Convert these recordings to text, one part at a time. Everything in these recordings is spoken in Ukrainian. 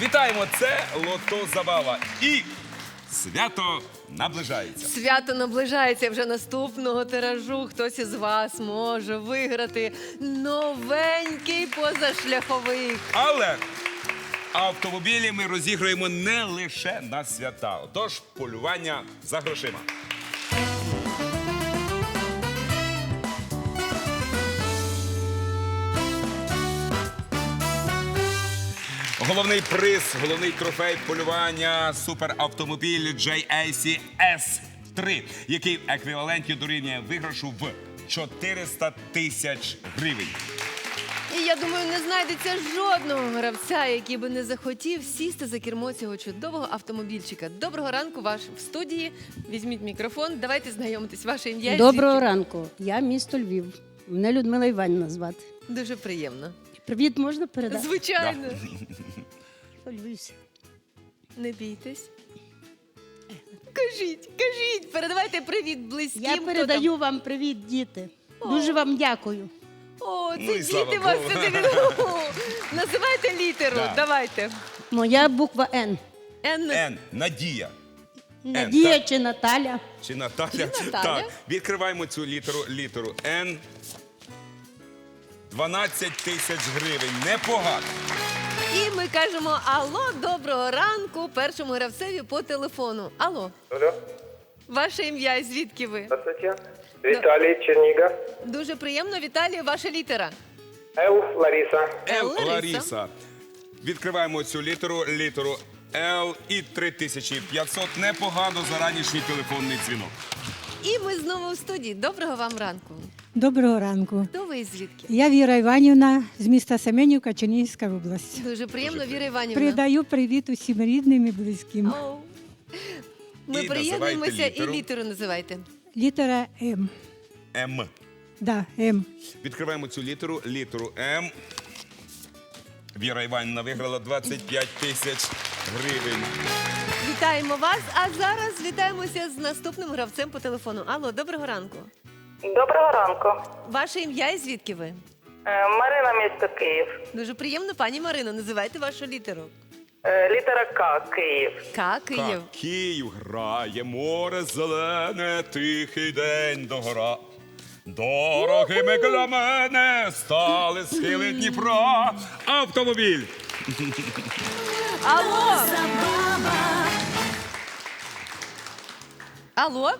Вітаємо! Це Лото Забава. І свято наближається. Свято наближається вже наступного тиражу. Хтось із вас може виграти новенький позашляховик. Але автомобілі ми розігруємо не лише на свята. Тож полювання за грошима. Головний приз, головний трофей полювання суперавтомобіль JAC S3, який в еквіваленті дорівнює виграшу в 400 тисяч гривень. І я думаю, не знайдеться жодного гравця, який би не захотів сісти за кермо цього чудового автомобільчика. Доброго ранку, ваш в студії. Візьміть мікрофон. Давайте знайомитись. Ваше ім'я. Доброго звідки? ранку. Я місто Львів. Мене Людмила Іванівна звати. Дуже приємно. Привіт, можна передати? Звичайно. Львівсь. Не бійтесь. Кажіть, кажіть, передавайте привіт близьким. Я хто передаю вам привіт, діти. Дуже вам дякую. О, це Ну і слава діти вас Богу. сюди від... Називайте літеру. Да. Давайте. Моя буква Н. Н. Н. Надія. Надія так. чи Наталя. Чи Наталя? Чи Наталя? Так, відкриваємо цю літеру, літеру Н. 12 тисяч гривень. Непогано. І ми кажемо алло, доброго ранку першому гравцеві по телефону. Алло, Алло, ваше ім'я і звідки ви? здравствуйте. Виталий Чернига. Дуже приємно, Віталію, ваша літера. Л. Лариса. Л. Лариса. Лариса. Відкриваємо цю літеру, літеру Л і 3500. Непогано за ранішній телефонний дзвінок. І ми знову в студії. Доброго вам ранку. Доброго ранку. Хто ви і звідки? Я Віра Іванівна з міста Семенівка, Чернігівська область. Дуже приємно, Віра Іванівна. Передаю привіт усім рідним і близьким. Оу. Ми І приєднуємося називайте і літеру. літеру називайте. Літера М. М. Да, М. Відкриваємо цю літеру, літеру М. Віра Іванівна виграла 25 тисяч гривень. Вітаємо вас. А зараз вітаємося з наступним гравцем по телефону. Алло, доброго ранку. Доброго ранку. Ваше ім'я і звідки ви? Е, Марина, місто Київ. Дуже приємно, пані Марино. Називайте вашу літеру. Е, Літера К. Київ. К, Київ. Так, Київ грає, море зелене, тихий день догора. Дорогими для мене стали схили Дніпра. Автомобіль. Алло! Алло?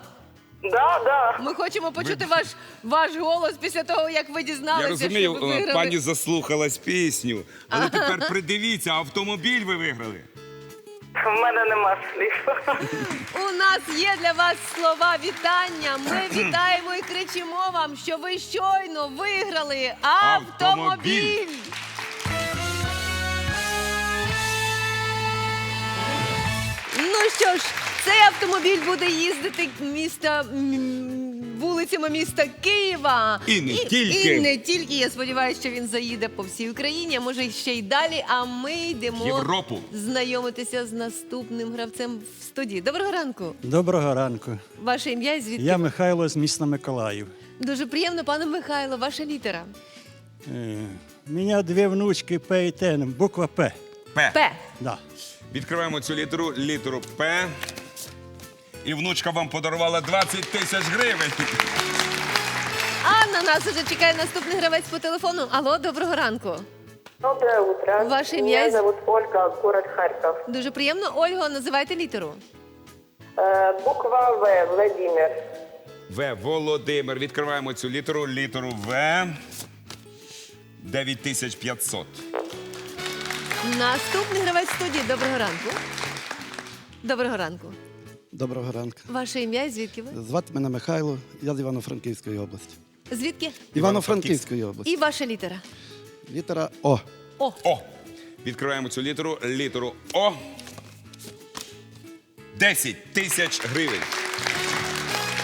Да, да. Ми хочемо почути ваш, ваш голос після того, як ви дізналися, Я розумію, що ви е, виграли. пані заслухалась пісню, але тепер придивіться, автомобіль ви виграли. В мене нема слів. У нас є для вас слова вітання. Ми вітаємо і кричимо вам, що ви щойно виграли автомобіль. Автомобіль. Ну що ж, цей автомобіль буде їздити міста м, вулицями міста Києва. І не тільки. І не тільки. Я сподіваюся, що він заїде по всій Україні, а може ще й далі. А ми йдемо Європу. знайомитися з наступним гравцем в студії. Доброго ранку. Доброго ранку. Ваше ім'я і звідки? Я Михайло з міста Миколаїв. Дуже приємно, пане Михайло, ваша літера. Е, У мене дві внучки П і Т, буква П. П. П. Да. Відкриваємо цю літеру, літеру П. І внучка вам подарувала 20 тисяч гривень. А на нас уже чекає наступний гравець по телефону. Алло, доброго ранку. Доброе утро. Ваше имя Меня зовут Ольга, город Харьков. Дуже приємно. Ольго, називайте літеру. Е, Буква В. Владимир. В. Володимир. Відкриваємо цю літеру, літеру В. 9500. Наступний гравець студії. Доброго ранку. Доброго ранку. Доброго ранку. Ваше ім'я і звідки ви? Звати мене Михайло, я з Івано-Франківської області. Звідки? Івано-Франківської області. І ваша літера. Літера О. О, О. Відкриваємо цю літеру, літеру О. 10 тисяч гривень.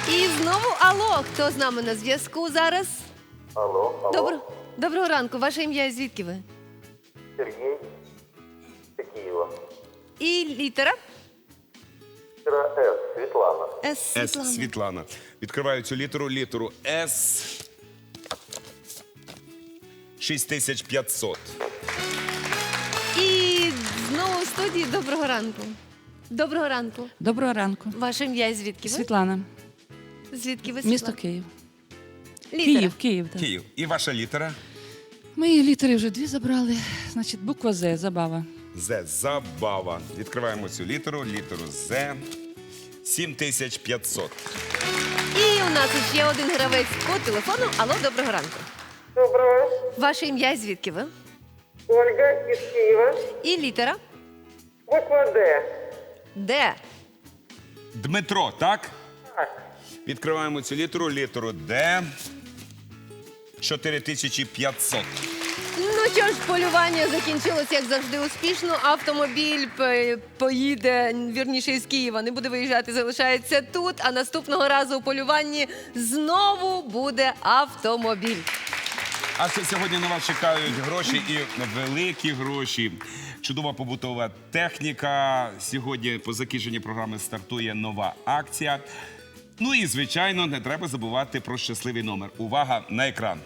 і знову алло. Хто з нами на зв'язку зараз? Алло, алло. Добро... Доброго ранку. Ваше ім'я і звідки ви? Сергей. С Киева. І літера? Литера С. Светлана. С. С. Світлана. Світлана. Відкриваю цю літеру, літеру С. 6500. І Знову в студії. Доброго ранку. Доброго ранку. Доброго ранку. Ваше ім'я і звідки ви? Світлана, Звідки ви місто Світлана? Київ. Літера. Київ, Київ. Так. Київ. І ваша літера? Мої літери вже дві забрали. Значить, буква З, забава. З. Забава. Відкриваємо цю літеру. Літеру З. 7500. І у нас ще один гравець по телефону. Алло, доброго ранку. Доброго. Ваше ім'я і звідки ви? Ольга із Києва. І літера. Буква Д. Де? Дмитро, так? Так. Відкриваємо цю літеру. Літеру Д. 4500. Що ж, полювання закінчилось, як завжди, успішно. Автомобіль поїде вірніше із Києва, не буде виїжджати, залишається тут. А наступного разу у полюванні знову буде автомобіль. А сьогодні на вас чекають гроші і великі гроші. Чудова побутова техніка. Сьогодні по закінченні програми стартує нова акція. Ну і звичайно, не треба забувати про щасливий номер. Увага на екран.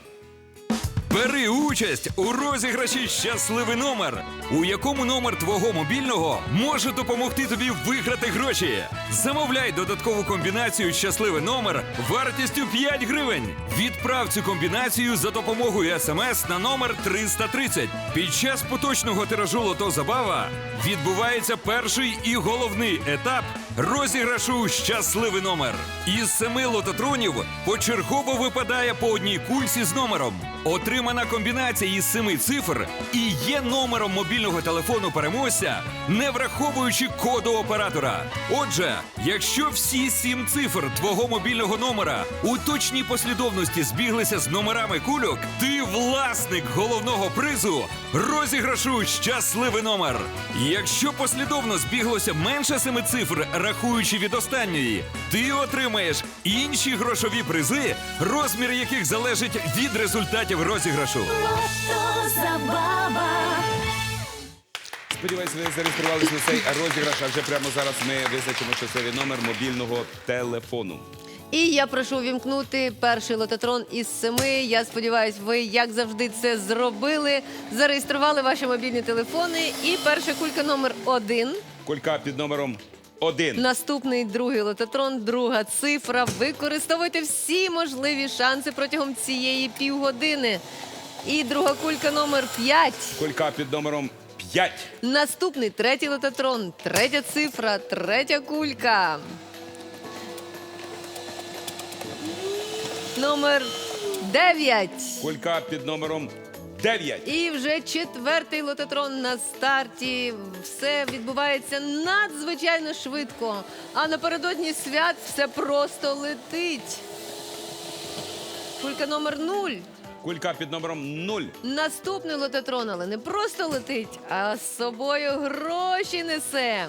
Бери участь у розіграші Щасливий номер, у якому номер твого мобільного може допомогти тобі виграти гроші. Замовляй додаткову комбінацію Щасливий номер вартістю 5 гривень. Відправ цю комбінацію за допомогою смс на номер 330. Під час поточного тиражу лото забава відбувається перший і головний етап розіграшу Щасливий номер. Із семи лототронів почергово випадає по одній кульці з номером. Отримана комбінація із семи цифр і є номером мобільного телефону переможця, не враховуючи коду оператора. Отже, якщо всі сім цифр твого мобільного номера у точній послідовності збіглися з номерами кульок, ти власник головного призу розіграшу щасливий номер. Якщо послідовно збіглося менше семи цифр, рахуючи від останньої, ти отримаєш інші грошові призи, розмір яких залежить від результатів розіграшу. Сподіваюся, ви зареєструвалися на цей розіграш, а вже прямо зараз ми визначимо щасливий номер мобільного телефону. І я прошу увімкнути перший лототрон із семи. Я сподіваюся, ви, як завжди, це зробили. Зареєстрували ваші мобільні телефони. І перша кулька номер один. Кулька під номером 1. Наступний другий лототрон, друга цифра. Використовуйте всі можливі шанси протягом цієї півгодини. І друга кулька номер 5. Кулька під номером 5. Наступний третій лототрон, третя цифра, третя кулька. Номер 9. Кулька під номером 9. І вже четвертий лототрон на старті. Все відбувається надзвичайно швидко. А напередодні свят все просто летить. Кулька номер 0. Кулька під номером 0. Наступний лототрон, але не просто летить, а з собою гроші несе.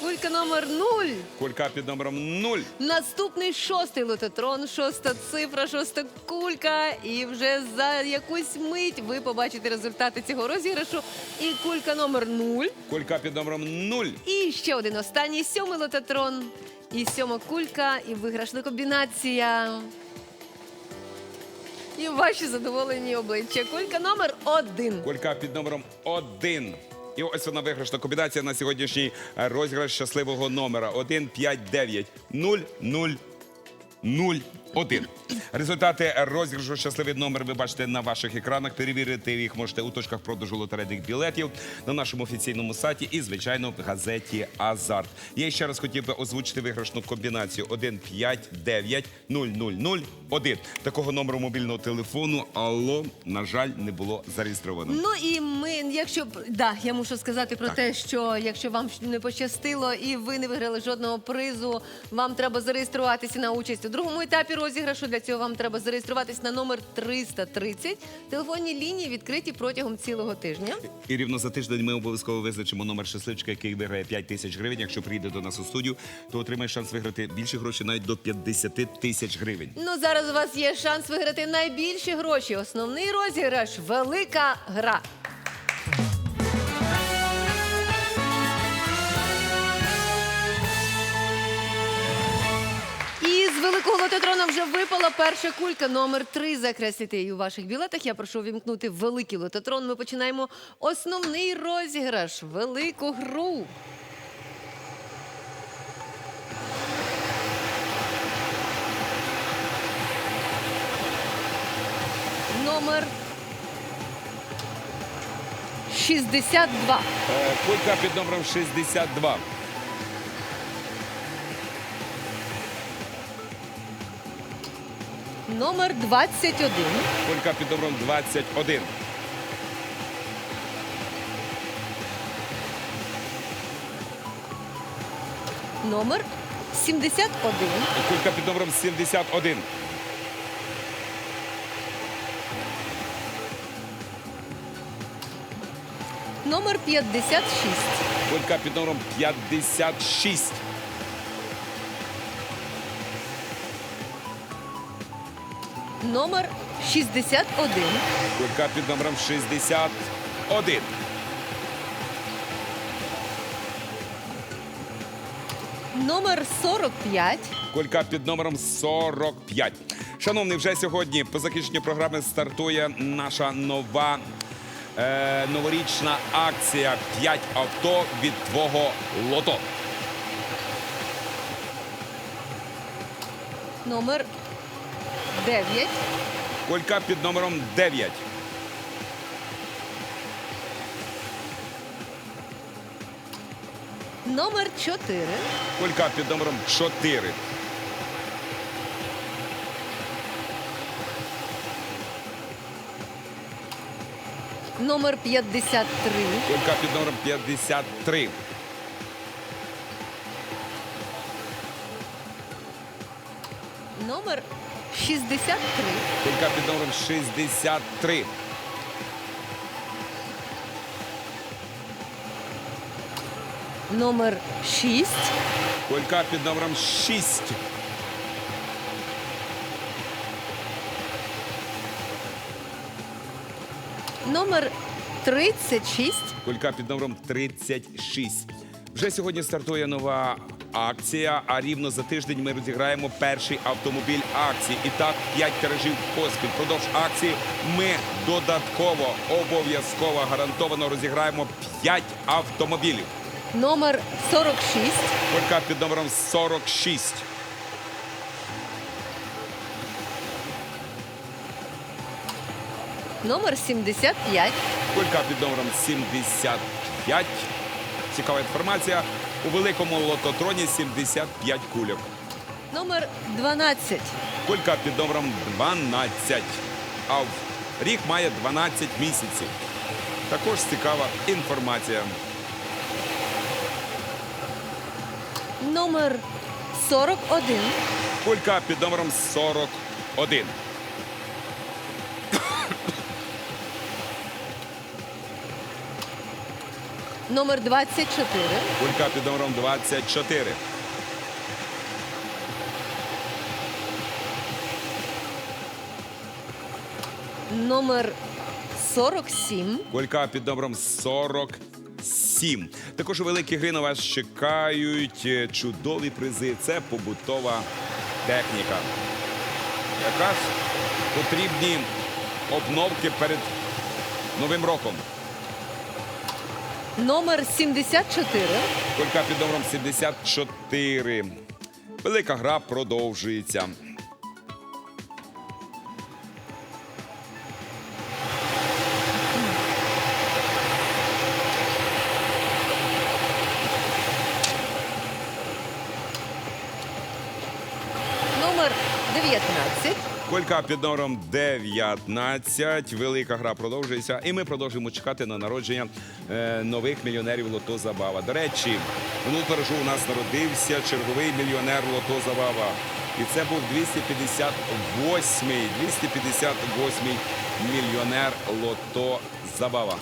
Кулька номер 0. Кулька під номером 0. Наступний шостий лототрон, шоста цифра, шоста кулька. І вже за якусь мить ви побачите результати цього розіграшу. І кулька номер 0. Кулька під номером 0. І ще один останній сьомий лототрон. І сьома кулька, і виграшна комбінація. І ваші задоволені обличчя. Кулька номер один. Кулька під номером 1. І ось вона виграшна комбінація на сьогоднішній е, розіграш щасливого номера. 1 5 9 0 0 0 1. Результати розіграшу щасливий номер ви бачите на ваших екранах. Перевірити їх можете у точках продажу лотерейних білетів на нашому офіційному сайті і, звичайно, в газеті Азарт. Я ще раз хотів би озвучити виграшну комбінацію 1 5 9 0 0 0 1. Такого номеру мобільного телефону алло, на жаль, не було зареєстровано. Ну і ми, якщо б- да, я мушу сказати про те, що якщо вам не пощастило і ви не виграли жодного призу, вам треба зареєструватися на участь у другому етапі розіграшу. Для цього вам треба зареєструватись на номер 330. Телефонні лінії відкриті протягом цілого тижня. І рівно за тиждень ми обов'язково визначимо номер щасливчика, який виграє 5 тисяч гривень. Якщо прийде до нас у студію, то отримає шанс виграти більше грошей навіть до 50 тисяч гривень. Ну зараз у вас є шанс виграти найбільші гроші. Основний розіграш велика гра. З великого лототрона вже випала перша кулька. Номер три закреслити її у ваших білетах. Я прошу вімкнути великий лототрон. Ми починаємо основний розіграш. Велику гру. Номер 62. Е, Кулька під номером 62. Номер 21. Кулька під номером 21. Номер 71. Кулька під номером 71. Номер 56. Кулька під номером 56. Номер 61. Кулька під номером 61. Номер 45. Кулька під номером 45. Шановний, вже сьогодні по закінченню програми стартує наша нова е, новорічна акція «5 авто від твого лото. Номер 9. Кулька під номером 9. Номер 4. Кулька під номером 4. Номер 53. Кулька під номером 53. Номер 63. Кулька під номером 63. Номер 6. Кулька під номером 6. Номер 36. Кулька під номером 36. Вже сьогодні стартує нова акція, а рівно за тиждень ми розіграємо перший автомобіль акції. І так, 5 тиражів поспіль. Продовж акції ми додатково обов'язково гарантовано розіграємо 5 автомобілів. Номер 46. Кулька під номером 46. Номер 75. Кулька під номером 75. Цікава інформація. У великому лототроні 75 кульок. Номер 12. Кулька під номером 12. А в рік має 12 місяців. Також цікава інформація. Номер 41. Кулька під номером 41. Номер 24. Кулька під номером 24. Номер 47. Кулька під номером 47. Також у великій гри на вас чекають е, чудові призи. Це побутова техніка. Якраз потрібні обновки перед Новим роком. Номер 74. Колька під номером 74. Велика гра продовжується. 19. Колька під номером 19. Велика гра продовжується. І ми продовжуємо чекати на народження е, нових мільйонерів Лото Забава. До речі, минулого тиражу у нас народився черговий мільйонер Лото Забава. І це був 258-й, 258-й мільйонер Лото Забава.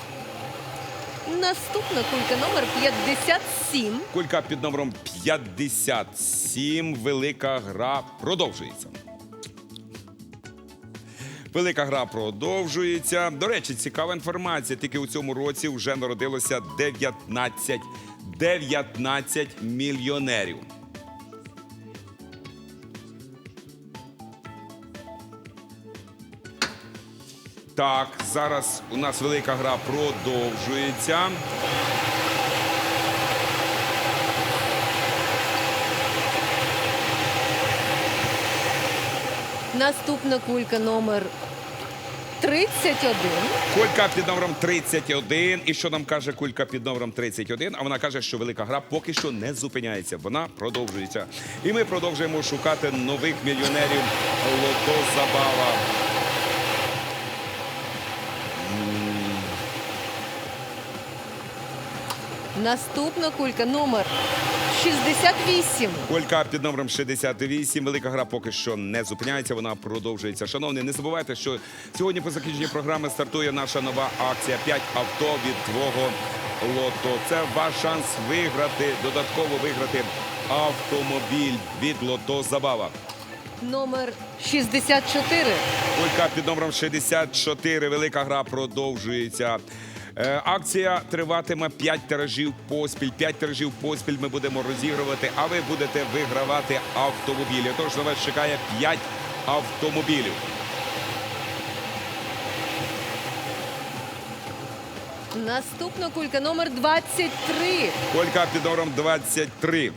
Наступна кулька номер 57. Кулька під номером 57. Велика гра продовжується. Велика гра продовжується. До речі, цікава інформація. Тільки у цьому році вже народилося 19 19 мільйонерів. Так, зараз у нас велика гра продовжується. Наступна кулька номер 31. Кулька під номером 31. І що нам каже кулька під номером 31? А вона каже, що велика гра поки що не зупиняється. Вона продовжується. І ми продовжуємо шукати нових мільйонерів Лото Забава. Наступна кулька номер 68. Колька під номером 68. Велика гра поки що не зупиняється. Вона продовжується. Шановні, не забувайте, що сьогодні по закінченні програми стартує наша нова акція «5 авто від твого лото. Це ваш шанс виграти, додатково виграти автомобіль від лото Забава. Номер 64. Колька під номером 64. Велика гра продовжується. Е, Акція триватиме 5 тиражів поспіль. 5 тиражів поспіль ми будемо розігрувати, а ви будете вигравати автомобілі. Тож на вас чекає 5 автомобілів. Наступна кулька номер 23. Колька під номером 23.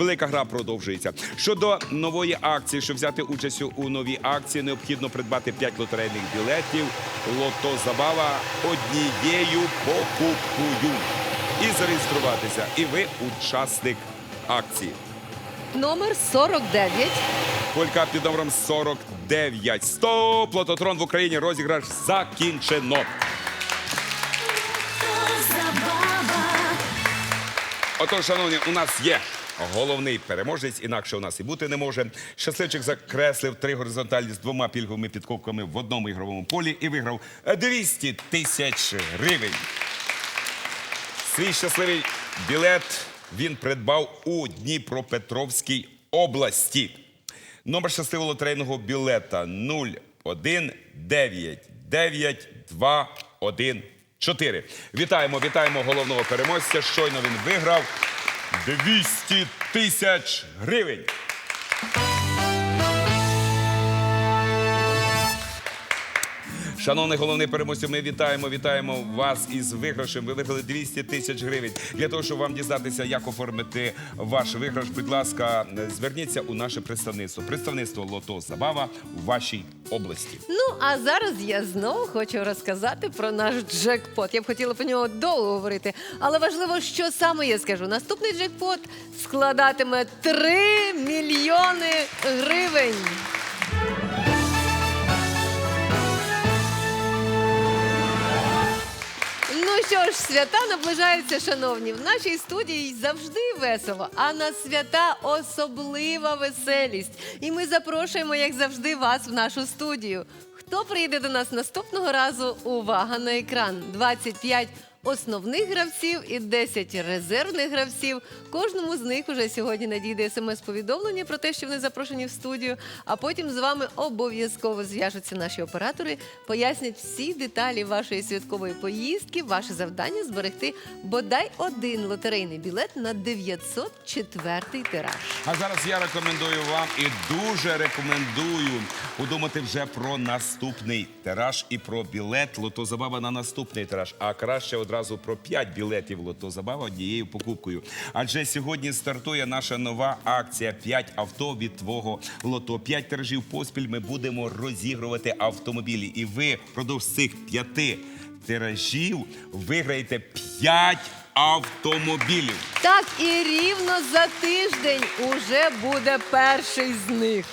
Велика гра продовжується. Щодо нової акції, щоб взяти участь у новій акції, необхідно придбати 5 лотерейних білетів. Лото Забава однією покупкою. І зареєструватися. І ви учасник акції. Номер 49. Колька під номером 49. Стоп! Лототрон в Україні розіграш закінчено. Отож, шановні, у нас є головний переможець, інакше у нас і бути не може. Щасливчик закреслив три горизонталі з двома пільговими підкопками в одному ігровому полі і виграв 200 тисяч гривень. Свій щасливий білет він придбав у Дніпропетровській області. Номер щасливого лотерейного білета 0199214. Вітаємо, вітаємо головного переможця. Щойно він виграв 200 тисяч гривень. Шановний головний переможця, ми вітаємо, вітаємо вас із виграшем. Ви виграли 200 тисяч гривень. Для того, щоб вам дізнатися, як оформити ваш виграш, будь ласка, зверніться у наше представництво. Представництво Лото Забава у вашій області. Ну, а зараз я знову хочу розказати про наш джекпот. Я б хотіла про нього довго говорити, але важливо, що саме я скажу. Наступний джекпот складатиме 3 мільйони гривень. Що ж, свята наближаються, шановні. В нашій студії завжди весело, а на свята особлива веселість. І ми запрошуємо, як завжди, вас в нашу студію. Хто прийде до нас наступного разу? Увага на екран. 25 основних гравців і 10 резервних гравців. Кожному з них уже сьогодні надійде смс-повідомлення про те, що вони запрошені в студію. А потім з вами обов'язково зв'яжуться наші оператори, пояснять всі деталі вашої святкової поїздки. Ваше завдання зберегти бодай один лотерейний білет на 904 тираж. А зараз я рекомендую вам і дуже рекомендую подумати вже про наступний тираж і про білет Лото Забава на наступний тираж. А краще одразу про 5 білетів Лото Забава однією покупкою. Адже сьогодні стартує наша нова акція 5 авто від твого лото. 5 тиражів поспіль ми будемо розігрувати автомобілі. І ви впродовж цих п'яти тиражів виграєте 5 автомобілів. Так, і рівно за тиждень уже буде перший з них.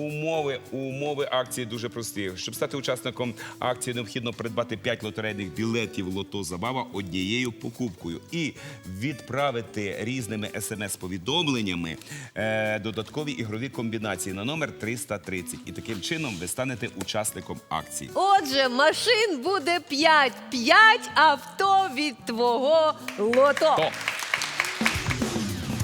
Умови, умови акції дуже прості. Щоб стати учасником акції, необхідно придбати 5 лотерейних білетів Лото Забава однією покупкою і відправити різними смс-повідомленнями е, додаткові ігрові комбінації на номер 330. І таким чином ви станете учасником акції. Отже, машин буде 5. 5 авто від твого лото. То.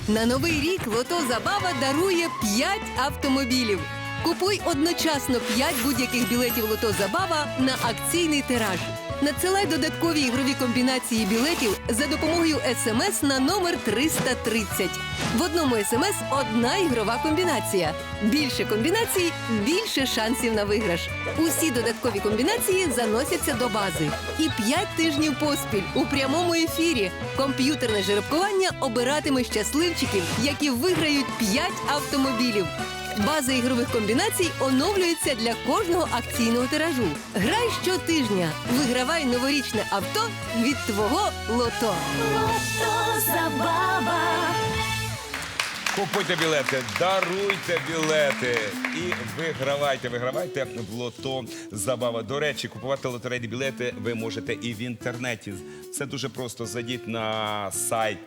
На новий рік Лото Забава дарує 5 автомобілів. Купуй одночасно 5 будь-яких білетів Лото Забава на акційний тираж. Надсилай додаткові ігрові комбінації білетів за допомогою смс на номер 330. В одному смс одна ігрова комбінація. Більше комбінацій, більше шансів на виграш. Усі додаткові комбінації заносяться до бази. І 5 тижнів поспіль у прямому ефірі комп'ютерне жеребкування обиратиме щасливчиків, які виграють 5 автомобілів. База ігрових комбінацій оновлюється для кожного акційного тиражу. Грай щотижня. Вигравай новорічне авто від твого лото. Забава. Купуйте білети, даруйте білети і вигравайте. Вигравайте в лото забава. До речі, купувати лотерейні білети ви можете і в інтернеті. Це дуже просто. Зайдіть на сайт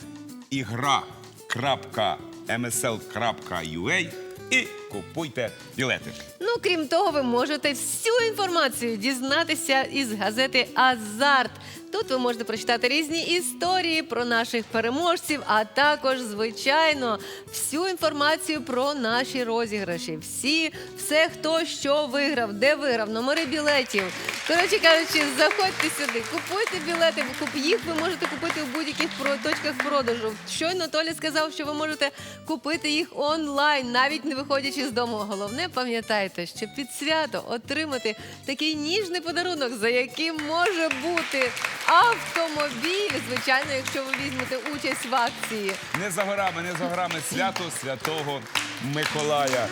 ігра.msl.ua і купуйте білети. Ну, крім того, ви можете всю інформацію дізнатися із газети Азарт. Тут ви можете прочитати різні історії про наших переможців, а також, звичайно, всю інформацію про наші розіграші. Всі, все, хто що виграв, де виграв, номери білетів. Коротше кажучи, заходьте сюди, купуйте білети. Їх ви можете купити в будь-яких точках продажу. Щойно Толя сказав, що ви можете купити їх онлайн, навіть не виходячи з дому. Головне, пам'ятайте, що під свято отримати такий ніжний подарунок, за яким може бути автомобіль. Звичайно, якщо ви візьмете участь в акції. Не за горами, не за горами свято святого Миколая.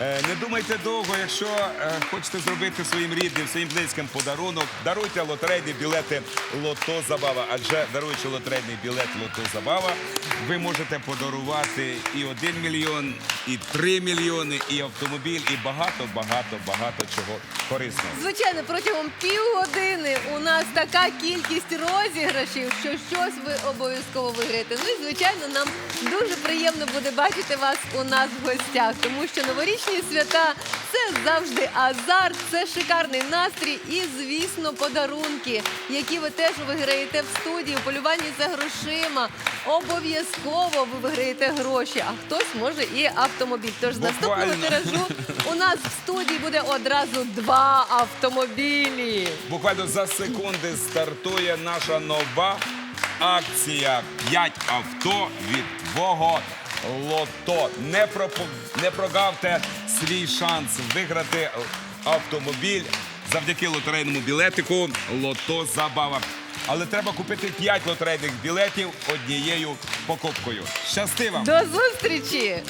Е, Не думайте довго, якщо е, хочете зробити своїм рідним, своїм близьким подарунок, даруйте лотерейні білети Лото Забава. Адже даруючи лотерейний білет Лото Забава, ви можете подарувати і один мільйон, і три мільйони, і автомобіль, і багато, багато, багато чого корисного. Звичайно, протягом півгодини у нас така кількість розіграшів, що щось ви обов'язково виграєте. Ну і звичайно, нам дуже приємно буде бачити вас у нас в гостях, тому що новорічні свята це завжди азарт, це шикарний настрій і, звісно, подарунки, які ви теж виграєте в студії у полюванні за грошима. Обов'язково ви виграєте гроші, а хтось може і автомобіль. Тож з наступного Буквально. тиражу у нас в студії буде одразу два автомобілі. Буквально за секунди стартує наша нова акція «5 авто від твого лото. Не, пропу- не прогавте свій шанс виграти автомобіль завдяки лотерейному білетику Лото Забава. Але треба купити 5 лотерейних білетів однією покупкою. Щасти вам! До зустрічі!